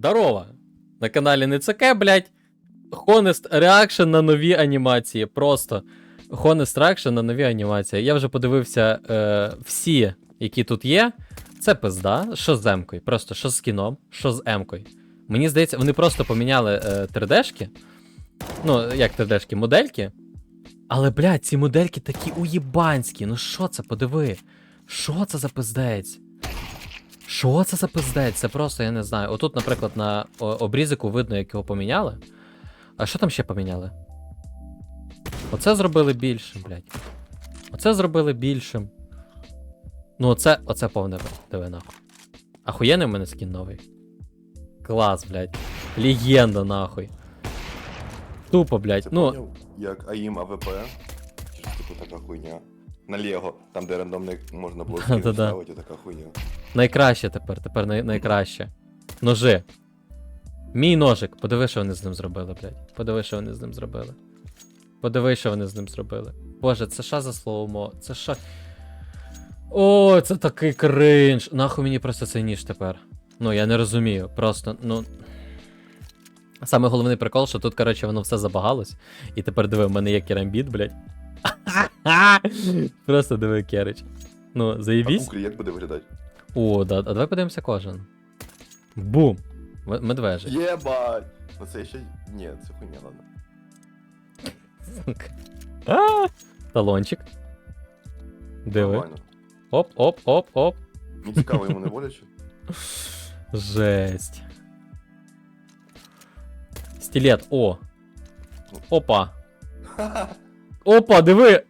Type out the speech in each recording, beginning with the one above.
Здорово! На каналі не НЦК, блядь. Honest Reaction на нові анімації. Просто Honest Reaction на нові анімації. Я вже подивився е, всі, які тут є. Це пизда. Що з Емкою? Просто що з кіном, що з Емкою. Мені здається, вони просто поміняли е, 3D-шки. Ну, як 3D-шки, модельки. Але, блядь, ці модельки такі уєбанські. Ну що це, подиви. Що це за пиздець? Що це за пиздець? Це просто, я не знаю. Отут, наприклад, на обрізику видно, як його поміняли. А що там ще поміняли? Оце зробили більшим, блядь. Оце зробили більшим. Ну, оце, оце повне диви нахуй. Ахуєнний в мене скін новий. Клас, блядь. Легенда, нахуй. Тупо, блядь. Це Ну, поняв, як АІМ АВП, типу така хуйня. На Лего, там де рандомник можна було скинути, Да-да-да. ставити, така хуйня. найкраще тепер, тепер най- найкраще. Ножи. Мій ножик. Подиви, що вони з ним зробили, блядь. Подиви, що вони з ним зробили. Подиви, що вони з ним зробили. Боже, це що за словомо? Це що. О, це такий кринж. Нахуй мені просто цей ніж тепер. Ну, я не розумію. Просто, ну. Саме головний прикол, що тут, коротше, воно все забагалось. І тепер диви, в мене є керамбіт, блядь. Просто диви, керич. Ну, А заєбісь. куклі як буде виглядати? О, да, а давай подивимося кожен. Бум! М- Медвежий. Єбать! Ну це ще. Ні, це хуйня, ладно. Сука. А, Талончик. Диви. Нормально. Оп, оп, оп, оп. Мені цікаво, йому не боляче. Жесть. Стилет, о. Опа. Опа, диви.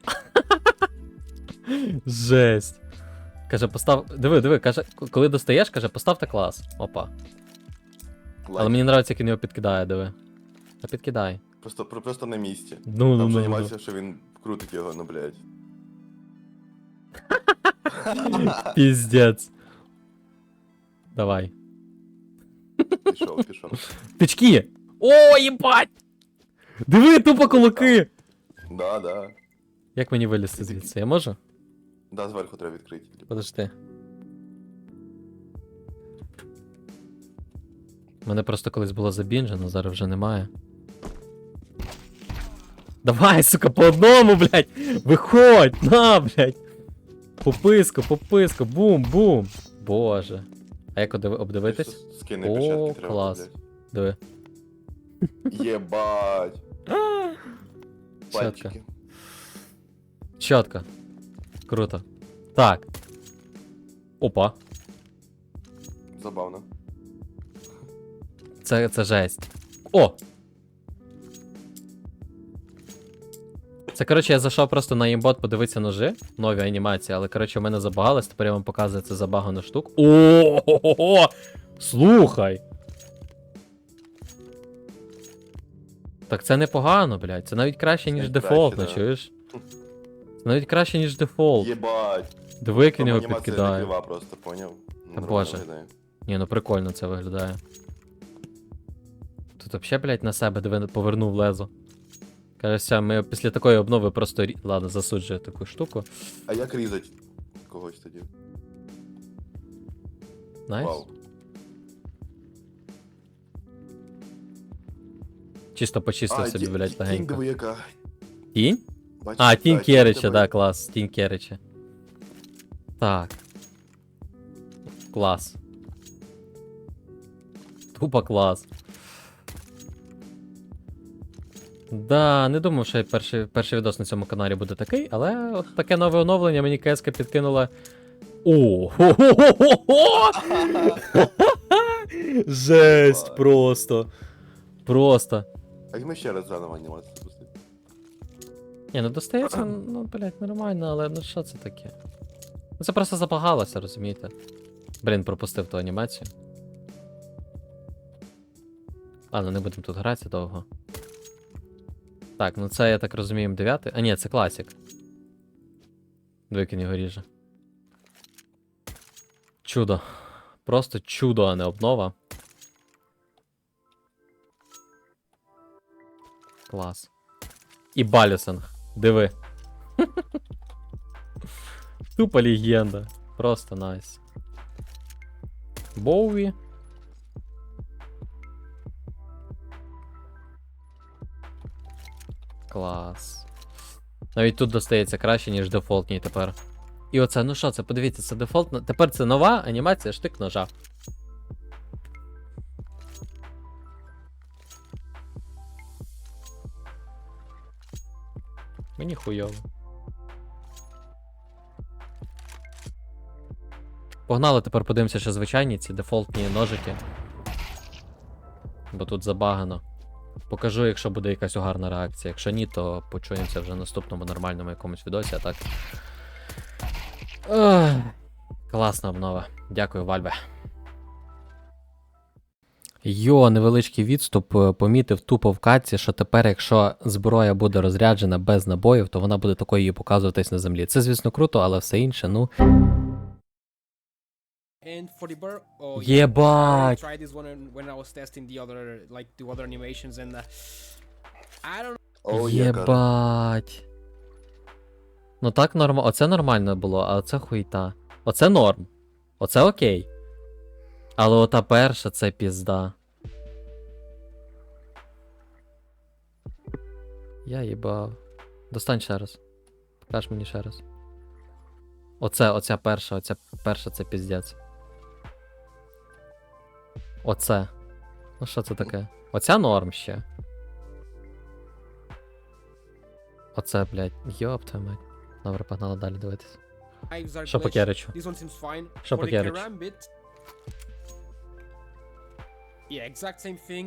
Жесть. Каже, постав. Диви, диви, каже, коли достаєш, каже, поставте клас. Опа. Але мені подобається, як він його підкидає, диви. Та підкидай. Просто, просто на місці. Ну, ну, Там ну, ж ну. анімація, що він крутить його, ну блядь. Піздець. Давай. Пішов, пішов. Тички! О, їбать! Диви, тупо кулаки! Да, да. Як мені вилізти звідси? Я можу? Да, зверху треба відкрити. Подожди. Мене просто колись було забінжено, зараз вже немає. Давай, сука, по одному, блядь! Виходь! На, блядь! Пописку, пописку, бум, бум! Боже. А як обдивитись? Скини О, печатки треба. клас. Диви. Єбать. Чітко. Пальчики. Чітко. Круто. Так. Опа. Забавно. Це, це жесть. О! Це, коротше, я зайшов просто на імбот подивитися ножи, нові анімації, але, коротше, у мене забагалось, тепер я вам показую це забагану штуку. О! Слухай! Так це непогано, блядь. Це навіть краще, ніж краще, дефолтно, да. чуєш? Це навіть краще, ніж дефолт. Єбать. Диви, як він його анімація підкидає. просто, поняв? Нормально боже. виглядає. Ні, ну прикольно це виглядає. Тут взагалі, блядь, на себе диви, повернув лезо. Каже, все, ми після такої обнови просто. Ладно, засуджую таку штуку. А як різать когось тоді? Найс. Вау. Чисто почистив собі, блядь, легенько. яка. Тінь? Бачиш? А, тінь Керича, да, клас, тінь Керича. Так. Клас. Тупо клас. Да, не думав, що перший, перший відос на цьому каналі буде такий, але от таке нове оновлення мені КСК підкинула. О! Жесть просто. Просто. А як ми ще раз заново анімацію запустити? Ні, ну достається, ну, блядь, нормально, але ну що це таке? Ну це просто забагалося, розумієте? Блін, пропустив ту анімацію. Ладно, не будемо тут гратися довго. Так, ну це, я так розумію, М9. А ні, це класік. Двикін його ріже. Чудо. Просто чудо, а не обнова. Клас. І Балюсинг. Диви. Тупа легенда. Просто найс. Боуі. Клас. Навіть тут достається краще, ніж дефолтній тепер. І оце, ну що, це подивіться, це дефолтна. Тепер це нова анімація штик ножа. Мені хуйово. Погнали, тепер подивимося, що звичайні ці дефолтні ножики. Бо тут забагано. Покажу, якщо буде якась угарна реакція. Якщо ні, то почуємося вже в наступному нормальному якомусь відосі, а так. Ох, класна обнова. Дякую, Вальбе. Йо, невеличкий відступ. е, Помітив тупо в катці, що тепер, якщо зброя буде розряджена без набоїв, то вона буде такою і показуватись на землі. Це, звісно, круто, але все інше, ну. Oh Єбать! uh. Єбать. Ну так норм... Оце нормально було, а оце хуйта. Оце норм. Оце окей. Але ота перша це пізда. Я їбав. Достань ще раз. Покаж мені ще раз. Оце, оця перша, оця перша це піздець. Оце. Ну що це таке? Оця норм ще. Оце, блядь, йоп твою мать. Добре, погнали далі дивитись. Що по керечу? Що по керечу?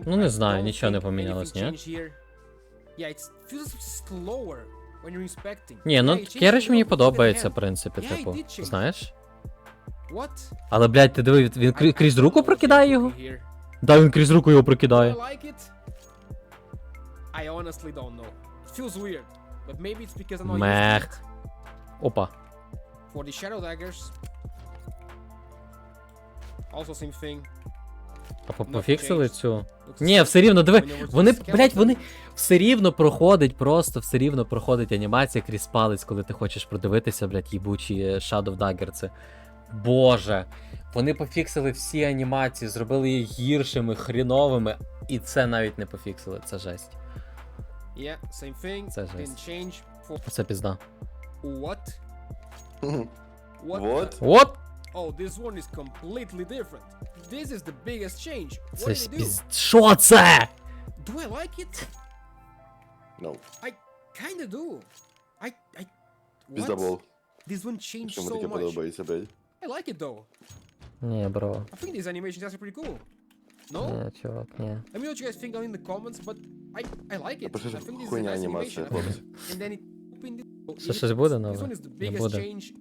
Ну, не знаю, нічого не помінялось, ні? Ні, ну a мені подобається, в принципі, типу. Знаєш? Але, блядь, ти диви, він крізь руку прокидає його? Да, він крізь руку його прокидає. Мех. Опа. For the shadow daggers. Also same thing. А по- пофіксили цю? Looks Ні, все рівно, диви. Вони, блядь, вони все рівно проходить, просто все рівно проходить анімація крізь палець, коли ти хочеш продивитися, блядь, їбучі е, Shadow Dagger. Це. Боже. Вони пофіксили всі анімації, зробили їх гіршими, хріновими, і це навіть не пофіксили, це жесть. Yeah, same thing. Це Didn't жесть. change. For Це пізда. what? What? Вот. От! Oh, this one is completely different. This is the biggest change. What Це did ж they do? піз... Що це? Do I like it? Ну, Kinda do. I I. What? піздабол. This one changed Що so мені таке much. подобається, блядь. I like it though. Ні, бро. I think these animations are pretty cool. No? Ні, чувак, ні. Let me know what you guys think down in the comments, but I I like it. Пиши, I think this is a хуйня nice анімація, animation. хлопці. And then it opened it. Що, it- щось буде This нове? one is the Не biggest буде. change.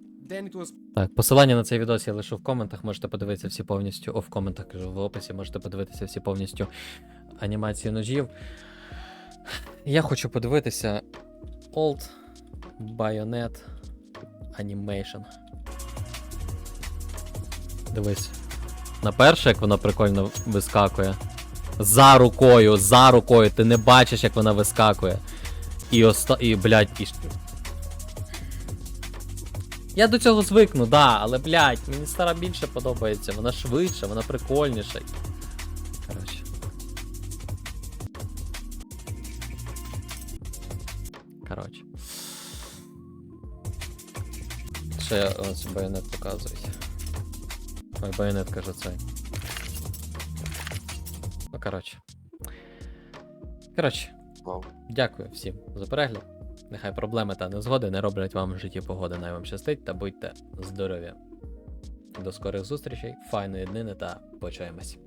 Так, посилання на цей відос я лишу в коментах, можете подивитися всі повністю. О, в коментах кажу, в описі можете подивитися всі повністю анімації ножів. Я хочу подивитися Old Bayonet Animation. Дивись. На перше, як вона прикольно вискакує. За рукою, за рукою. Ти не бачиш, як вона вискакує. І оста... І, блядь, і... я до цього звикну, да, але блядь, мені стара більше подобається. Вона швидша, вона прикольніша. Коротше. Коротше. Ще ось байонет показують. Ой, байонет каже цей. Ну, коротше. Коротше, Дякую всім за перегляд. Нехай проблеми та незгоди не роблять вам в житті погоди. Най вам щастить та будьте здорові. До скорих зустрічей, файної днини та почуємось.